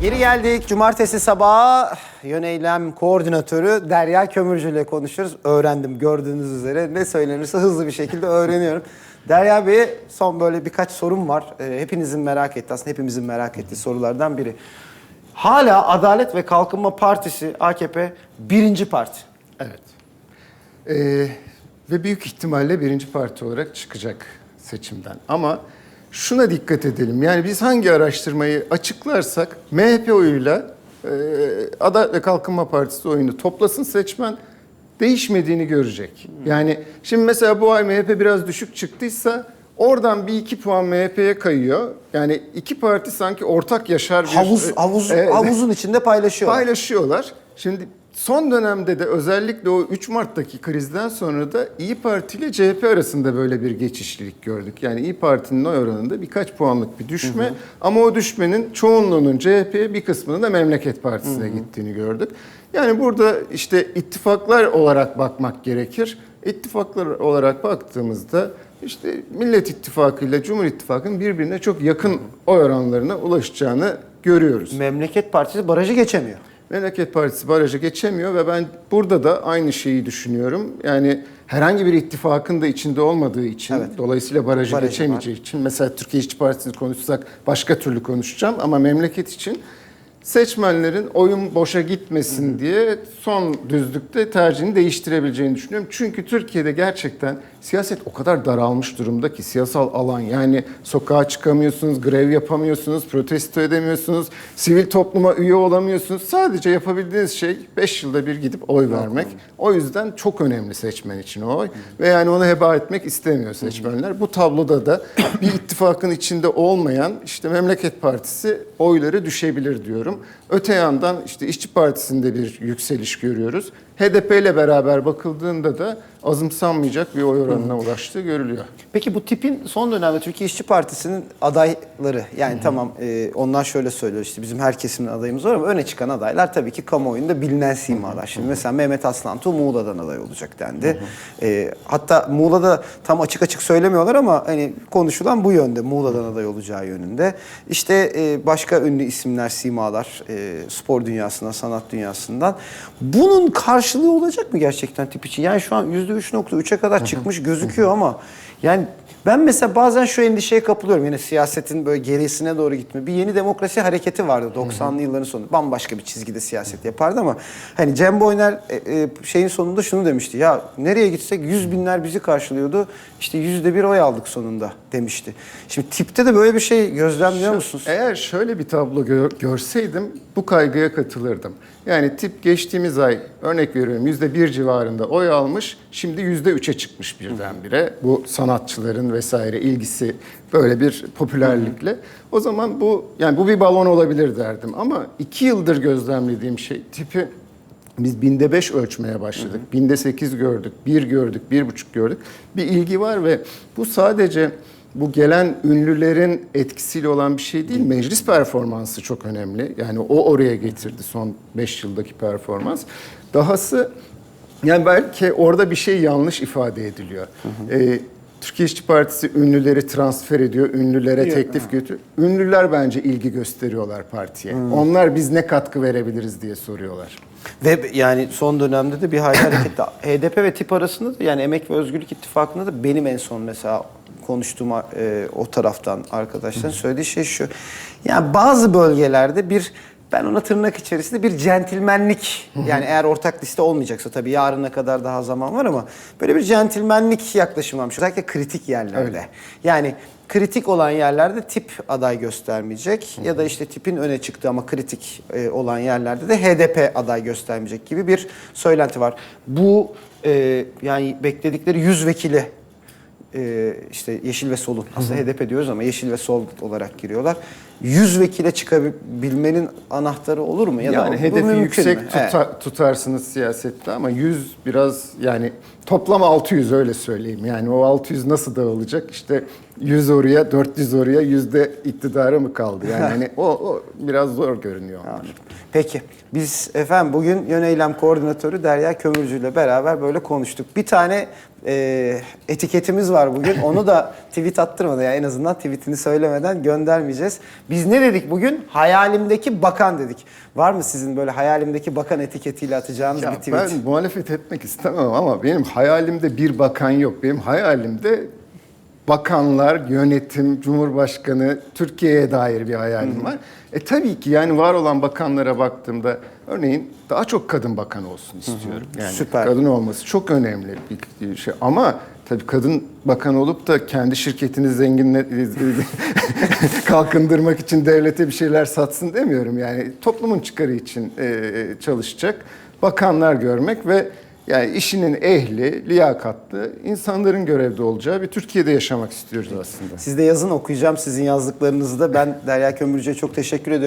Geri geldik. Cumartesi sabahı yöneylem koordinatörü Derya Kömürcü ile konuşuyoruz. Öğrendim gördüğünüz üzere. Ne söylenirse hızlı bir şekilde öğreniyorum. Derya Bey son böyle birkaç sorum var. Ee, hepinizin merak ettiği aslında hepimizin merak ettiği sorulardan biri. Hala Adalet ve Kalkınma Partisi AKP birinci parti. Evet. Ee, ve büyük ihtimalle birinci parti olarak çıkacak seçimden. Ama şuna dikkat edelim. Yani biz hangi araştırmayı açıklarsak MHP oyuyla e, Adalet ve Kalkınma Partisi oyunu toplasın seçmen değişmediğini görecek. Yani şimdi mesela bu ay MHP biraz düşük çıktıysa oradan bir iki puan MHP'ye kayıyor. Yani iki parti sanki ortak yaşar bir... Havuz, havuz, Evet. havuzun içinde paylaşıyorlar. Paylaşıyorlar. Şimdi son dönemde de özellikle o 3 Mart'taki krizden sonra da İyi Parti ile CHP arasında böyle bir geçişlilik gördük. Yani İyi Parti'nin oy oranında birkaç puanlık bir düşme ama o düşmenin çoğunluğunun CHP'ye bir kısmının da Memleket Partisi'ne gittiğini gördük. Yani burada işte ittifaklar olarak bakmak gerekir. İttifaklar olarak baktığımızda işte Millet İttifakı ile Cumhur İttifakı'nın birbirine çok yakın oy oranlarına ulaşacağını görüyoruz. Memleket Partisi barajı geçemiyor. Memleket Partisi barajı geçemiyor ve ben burada da aynı şeyi düşünüyorum. Yani herhangi bir ittifakın da içinde olmadığı için, Evet. dolayısıyla barajı, Barajı geçemeyeceği için, mesela Türkiye İşçi Partisi'ni konuşsak başka türlü konuşacağım ama memleket için seçmenlerin oyun boşa gitmesin diye son düzlükte tercihini değiştirebileceğini düşünüyorum. Çünkü Türkiye'de gerçekten siyaset o kadar daralmış durumda ki siyasal alan yani sokağa çıkamıyorsunuz, grev yapamıyorsunuz, protesto edemiyorsunuz, sivil topluma üye olamıyorsunuz. Sadece yapabildiğiniz şey 5 yılda bir gidip oy vermek. O yüzden çok önemli seçmen için o oy. Ve yani onu heba etmek istemiyor seçmenler. Bu tabloda da bir ittifakın içinde olmayan işte Memleket Partisi oyları düşebilir diyorum. Öte yandan işte İşçi Partisi'nde bir yükseliş görüyoruz. HDP ile beraber bakıldığında da azımsanmayacak bir oy oranına ulaştığı görülüyor. Peki bu tipin son dönemde Türkiye İşçi Partisi'nin adayları yani tamam e, onlar şöyle söylüyor işte bizim her kesimin adayımız var ama öne çıkan adaylar tabii ki kamuoyunda bilinen simalar. Şimdi mesela Mehmet Aslantu Muğla'dan aday olacak dendi. E, hatta Muğla'da tam açık açık söylemiyorlar ama hani konuşulan bu yönde Muğla'dan aday olacağı yönünde. İşte e, başka ünlü isimler simalar e, spor dünyasından sanat dünyasından. Bunun karşılığı olacak mı gerçekten tip için? Yani şu an %3.3'e kadar çıkmış gözüküyor ama yani ben mesela bazen şu endişeye kapılıyorum. Yine siyasetin böyle gerisine doğru gitme. Bir yeni demokrasi hareketi vardı 90'lı yılların sonunda. Bambaşka bir çizgide siyaset yapardı ama hani Cem Boyner e, e, şeyin sonunda şunu demişti. Ya nereye gitsek yüz binler bizi karşılıyordu. İşte yüzde bir oy aldık sonunda demişti. Şimdi tipte de böyle bir şey gözlemliyor musunuz? Eğer şöyle bir tablo gör- görseydim bu kaygıya katılırdım. Yani tip geçtiğimiz ay örnek veriyorum yüzde bir civarında oy almış. Şimdi yüzde üçe çıkmış birdenbire. Bu sanatçıların vesaire ilgisi böyle bir popülerlikle. O zaman bu yani bu bir balon olabilir derdim. Ama iki yıldır gözlemlediğim şey tipi biz binde beş ölçmeye başladık. Binde sekiz gördük, bir gördük, bir buçuk gördük. Bir ilgi var ve bu sadece bu gelen ünlülerin etkisiyle olan bir şey değil. Meclis performansı çok önemli. Yani o oraya getirdi son 5 yıldaki performans. Dahası yani belki orada bir şey yanlış ifade ediliyor. Ee, Türkiye İşçi Partisi ünlüleri transfer ediyor, ünlülere teklif götürüyor. Ünlüler bence ilgi gösteriyorlar partiye. Onlar biz ne katkı verebiliriz diye soruyorlar. Ve yani son dönemde de bir hayli harekette HDP ve tip arasında da yani Emek ve Özgürlük İttifakı'nda da benim en son mesela konuştuğum e, o taraftan arkadaşların söylediği şey şu. Yani bazı bölgelerde bir ben ona tırnak içerisinde bir centilmenlik yani eğer ortak liste olmayacaksa tabii yarına kadar daha zaman var ama böyle bir centilmenlik yaklaşım varmış. Özellikle kritik yerlerde. Yani kritik olan yerlerde tip aday göstermeyecek ya da işte tipin öne çıktığı ama kritik e, olan yerlerde de HDP aday göstermeyecek gibi bir söylenti var. Bu e, yani bekledikleri 100 vekili e, işte Yeşil ve Sol'un aslında HDP diyoruz ama Yeşil ve Sol olarak giriyorlar. 100 vekile çıkabilmenin anahtarı olur mu? Ya da yani bu hedefi yüksek tuta- Evet. tutarsınız siyasette ama 100 biraz yani toplam 600 öyle söyleyeyim. Yani o 600 nasıl dağılacak? İşte 100 oraya, 400 oraya, yüzde iktidara mı kaldı? Yani hani o, o biraz zor görünüyor. Peki biz efendim bugün yöneylem koordinatörü Derya Kömürcü ile beraber böyle konuştuk. Bir tane e, etiketimiz var bugün. Onu da tweet attırmadı yani en azından tweetini söylemeden göndermeyeceğiz. Biz ne dedik bugün? Hayalimdeki bakan dedik. Var mı sizin böyle hayalimdeki bakan etiketiyle atacağınız Ya bir tweet? ben muhalefet etmek istemem ama benim hayalimde bir bakan yok. Benim hayalimde bakanlar, yönetim, cumhurbaşkanı, Türkiye'ye dair bir hayalim var. E tabii ki yani var olan bakanlara baktığımda örneğin daha çok kadın bakan olsun istiyorum. Yani Süper. kadın olması çok önemli bir şey ama tabii kadın bakan olup da kendi şirketini zenginle kalkındırmak için devlete bir şeyler satsın demiyorum. Yani toplumun çıkarı için e, çalışacak bakanlar görmek ve yani işinin ehli, liyakatlı insanların görevde olacağı bir Türkiye'de yaşamak istiyoruz aslında. Siz de yazın okuyacağım sizin yazdıklarınızı da. Ben Derya Kömürcü'ye çok teşekkür ediyorum.